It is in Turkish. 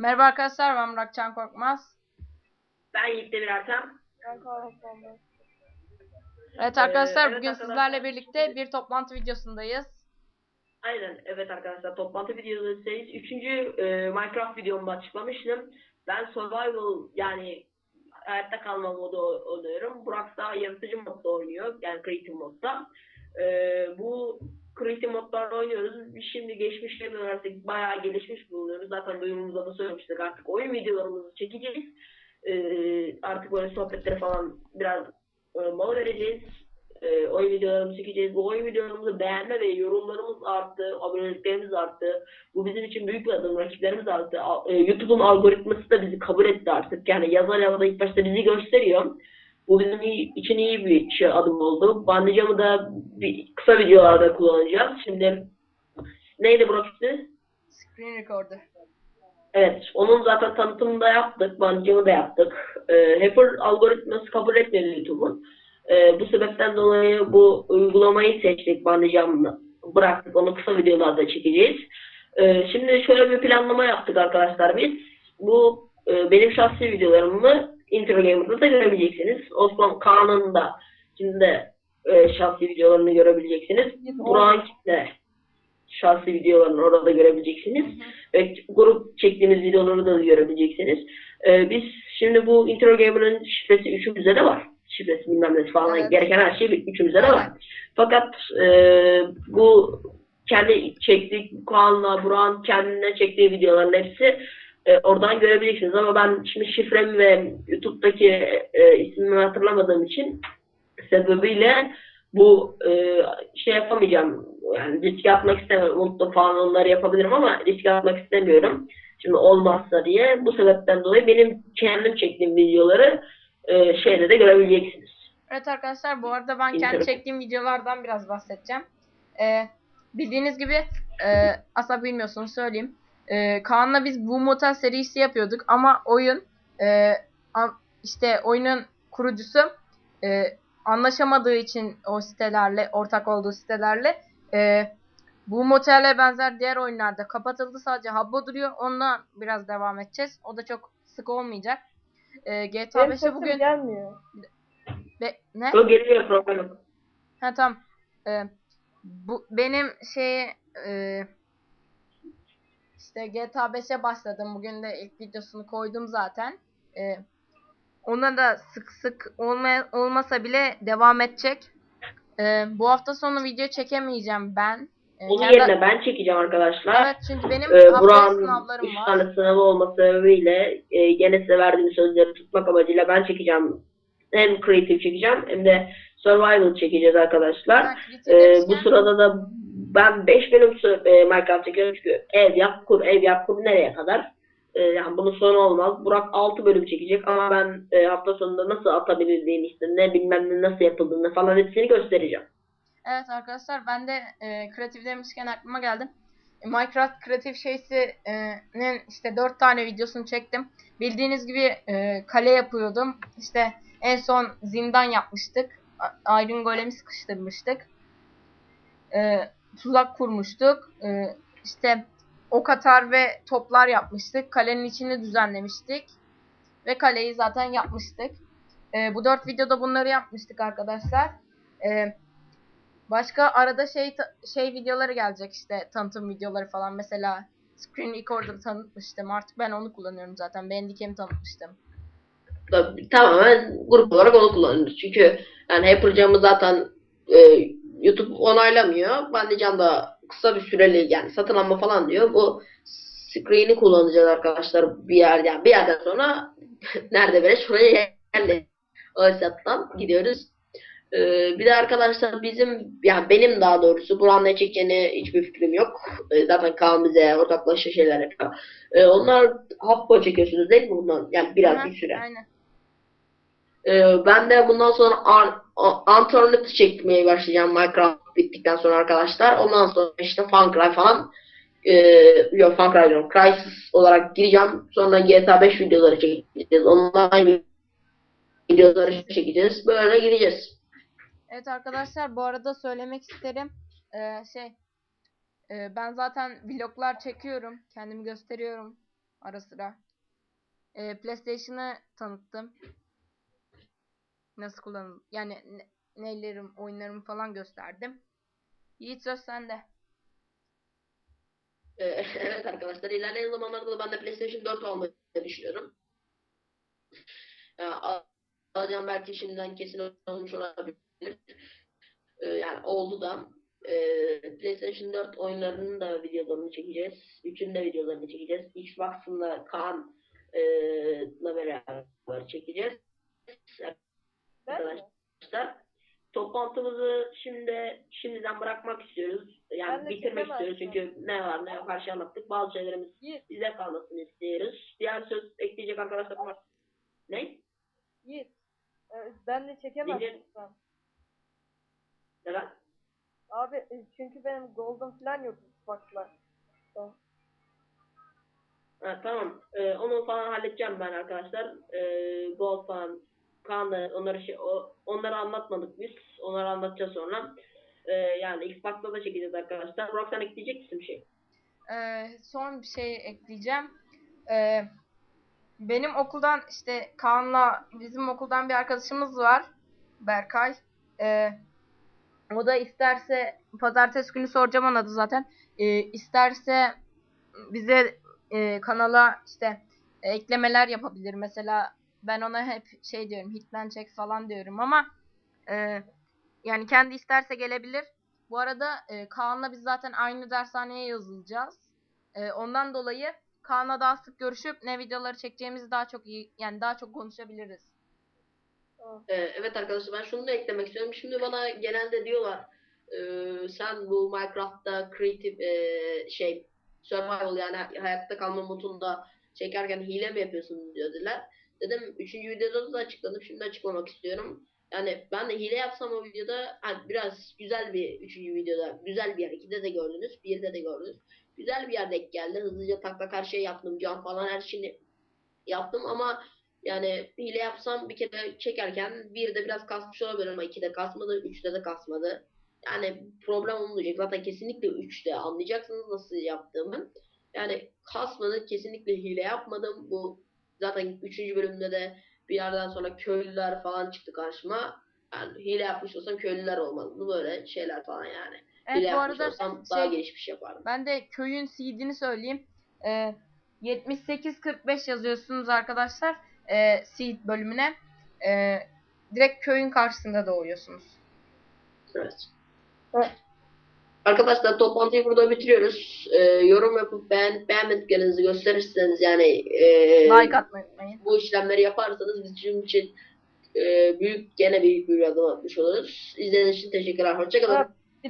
Merhaba arkadaşlar ben Muratcan Korkmaz. Ben Yiğit Demir Ertem. Evet Ee, arkadaşlar evet bugün arkadaşlar. sizlerle birlikte bir toplantı videosundayız. Aynen evet arkadaşlar toplantı videodayız. Üçüncü e, Minecraft videomu açıklamıştım. Ben survival yani hayatta kalma modu o- oynuyorum. Burak da yaratıcı modda oynuyor. Yani creative modda. E, bu creative modlarda oynuyoruz. Şimdi geçmişlerine artık bayağı gelişmiş bulunuyoruz. Zaten duyumumuzda da söylemiştik artık oyun videolarımızı çekeceğiz. E, artık böyle sohbetlere falan biraz e, mola vereceğiz. e, oyun videolarımızı çekeceğiz. Bu oyun videolarımızı beğenme ve yorumlarımız arttı, aboneliklerimiz arttı. Bu bizim için büyük bir adım. Rakiplerimiz arttı. A- e, YouTube'un algoritması da bizi kabul etti artık. Yani yazar yazar ilk başta bizi gösteriyor. Bu bizim iyi, için iyi bir şey adım oldu. Bandicamı da bir, kısa videolarda kullanacağız. Şimdi neydi Burak ismi? Screen recorder. Evet, onun zaten tanıtımını da yaptık, bandicamı da yaptık. Ee, Heifer algoritması kabul etmedi YouTube'un. Ee, bu sebepten dolayı bu uygulamayı seçtik, bandicamını bıraktık. Onu kısa videolarda çekeceğiz. Ee, şimdi şöyle bir planlama yaptık arkadaşlar biz. Bu e, benim şahsi videolarımı Gamer'da da görebileceksiniz. Osman Kaan'ın da şimdi de e, şahsi videolarını görebileceksiniz. Burak'ın de şahsi videolarını orada görebileceksiniz. Ve grup çektiğimiz videoları da görebileceksiniz. Ee, biz şimdi bu Intro Gamer'ın şifresi üçümüzde de var. Şifresi bilmem ne falan Evet. gereken her şey üçümüzde de var. Evet. Fakat e, bu kendi çektiği Kaan'la Burak'ın kendine çektiği videoların hepsi e, oradan görebileceksiniz. Ama ben şimdi şifremi ve YouTube'daki e, ismimi hatırlamadığım için sebebiyle bu e, şey yapamayacağım. Yani riske atmak istemiyorum. Umutlu falan onları yapabilirim ama riske atmak istemiyorum. Şimdi olmazsa diye. Bu sebepten dolayı benim kendim çektiğim videoları e, şeyde de görebileceksiniz. Evet arkadaşlar bu arada ben kendi çektiğim videolardan biraz bahsedeceğim. Ee, bildiğiniz gibi e, asla bilmiyorsunuz söyleyeyim. Ee, Kaan'la biz bu motel serisi yapıyorduk ama oyun e, an- işte oyunun kurucusu e, anlaşamadığı için o sitelerle ortak olduğu sitelerle e, bu motele benzer diğer oyunlarda kapatıldı sadece Habbo duruyor. Onunla biraz devam edeceğiz. O da çok sık olmayacak. E, GTA Benim 5'e sesim bugün gelmiyor. Be- ne? O geliyor problem yok. Ha tamam. Ee, bu benim şey e, işte GTA 5'e başladım. Bugün de ilk videosunu koydum zaten. Ee, ona da sık sık olma, olmasa bile devam edecek. Ee, bu hafta sonu video çekemeyeceğim ben. Ee, Onun yerine ben çekeceğim arkadaşlar. Evet çünkü benim Ee, haftaya sınavlarım 3 var. tane sınavı olması sebebiyle e, gene size verdiğim sözleri tutmak amacıyla ben çekeceğim. Hem creative çekeceğim hem de survival çekeceğiz arkadaşlar. Kritik Ee, bu sırada da ben 5 bölüm e, Minecraft çekiyorum çünkü ev yap kur ev yap kur nereye kadar? Ee, yani bunun sonu olmaz. Burak 6 bölüm çekecek ama ben e, hafta sonunda nasıl atabilirdiğini işte ne bilmem ne nasıl yapıldığını falan hepsini göstereceğim. Evet arkadaşlar ben de e, kreatif demişken aklıma geldi. E, Minecraft kreatif şeysinin işte 4 tane videosunu çektim. Bildiğiniz gibi e, kale yapıyordum. İşte en son zindan yapmıştık. Iron Golem'i sıkıştırmıştık. E, tuzak kurmuştuk. E, işte ok atar ve toplar yapmıştık. Kalenin içini düzenlemiştik. Ve kaleyi zaten yapmıştık. E, bu 4 videoda bunları yapmıştık arkadaşlar. E, Başka arada şey şey videoları gelecek işte tanıtım videoları falan mesela Screen Recorder tanıtmıştım artık ben onu kullanıyorum zaten Bandicam'i tanıtmıştım. Da- tamamen grup olarak onu kullanıyoruz. Çünkü yani Hypercam'ı zaten e, YouTube onaylamıyor. Bandicam da kısa bir süreli yani satın alma falan diyor. Bu screen'i kullanacağız arkadaşlar bir yer yani bir yerden sonra nerede böyle şuraya geldi. O hesaptan gidiyoruz. Ee, bir de arkadaşlar bizim yani benim daha doğrusu Buran'ın ne çekeceğini hiçbir fikrim yok. Ee, zaten Kaan bize ortaklaşa şeyler yapıyor. Ee, onlar hafta çekiyorsunuz değil mi bundan? Yani biraz Aha, bir süre. Aynen. Ee, ben de bundan sonra Ar- A- Antarctic çekmeye başlayacağım Minecraft bittikten sonra arkadaşlar. Ondan sonra işte Far Cry falan ee, yok Far Cry diyorum. Crysis olarak gireceğim. Sonra GTA 5 videoları çekeceğiz. Online videoları çekeceğiz. Böyle gideceğiz. Evet arkadaşlar bu arada söylemek isterim Ee, şey e, ben zaten vloglar çekiyorum kendimi gösteriyorum ara sıra. Ee, PlayStation'ı tanıttım. Nasıl kullanılır? Yani ne, nelerim, oyunlarımı falan gösterdim. Yiğit söz sende. Ee, evet arkadaşlar ilerleyen zamanlarda da ben de PlayStation 4 almayı düşünüyorum. Ee, al- alacağım belki şimdiden kesin olmuş olabilir. Ee, yani oldu da. PlayStation 4 oyunlarının da videolarını çekeceğiz. Üçün de videolarını çekeceğiz. Xbox'ın da Kaan e, beraber çekeceğiz. Arkadaşlar toplantımızı şimdi şimdiden bırakmak istiyoruz. Yani bitirmek istiyoruz çünkü ne var ne yok her şeyi anlattık. Bazı şeylerimiz Yiğit, bize kalmasını istiyoruz. Diğer söz ekleyecek arkadaşlar var. Ne? Yiğit. Ee, Ben de Dinle. sen. Neden? Abi e, çünkü benim golden falan yok Xbox'la. Ha, tamam. Ee, onu falan halledeceğim ben arkadaşlar. Ee, Gold falan Kaan'la onları şey o, onları anlatmadık biz. Onları anlatacağız sonra. Ee, yani Xbox'ta da çekeceğiz arkadaşlar. Burak sen ekleyecek misin bir şey? Ee, son bir şey ekleyeceğim. Ee, benim okuldan işte Kaan'la bizim okuldan bir arkadaşımız var. Berkay. Ee, o da isterse pazartesi günü soracağım ona da zaten. Ee, isterse bize e, kanala işte e, eklemeler yapabilir. Mesela ben ona hep şey diyorum Hitman çek falan diyorum ama e, yani kendi isterse gelebilir. Bu arada e, Kaan'la biz zaten aynı dershaneye yazılacağız. E, ondan dolayı Kaan'la daha sık görüşüp ne videoları çekeceğimizi daha çok iyi yani daha çok konuşabiliriz. Ee, evet arkadaşlar ben şunu da eklemek istiyorum. Şimdi bana genelde diyorlar e, sen bu Minecraft'ta creative e, şey survival yani hayatta kalma modunda çekerken hile mi yapıyorsun dediler. Dedim 3. videoda da açıkladım. Şimdi açıklamak istiyorum. Yani ben de hile yapsam o videoda hani biraz güzel bir 3. videoda güzel bir yer. 2'de de gördünüz. 1'de de gördünüz. Güzel bir yer denk geldi. Hızlıca tak tak her şeyi yaptım. Cam falan her şeyini yaptım ama yani hile yapsam bir kere çekerken bir de biraz kasmış olabilir ama iki de kasmadı, üçte de kasmadı. Yani problem olmayacak. Zaten kesinlikle üçte anlayacaksınız nasıl yaptığımı. Yani kasmadı, kesinlikle hile yapmadım. Bu zaten üçüncü bölümde de bir yerden sonra köylüler falan çıktı karşıma. Yani hile yapmış olsam köylüler olmalı. Böyle şeyler falan yani. Evet hile bu yapmış arada olsam daha şey- gelişmiş yapardım. Ben de köyün seed'ini söyleyeyim. Ee, 7845 yazıyorsunuz arkadaşlar. E, seed bölümüne. Ee, direkt köyün karşısında doğuyorsunuz. Evet. Evet. Arkadaşlar toplantıyı burada bitiriyoruz. Ee, yorum yapıp beğen, beğenmediklerinizi gösterirseniz yani e, Like atmayı unutmayın. bu işlemleri yaparsanız bizim için e, büyük gene büyük bir adım atmış oluruz. İzlediğiniz için teşekkürler. Hoşçakalın. Ha,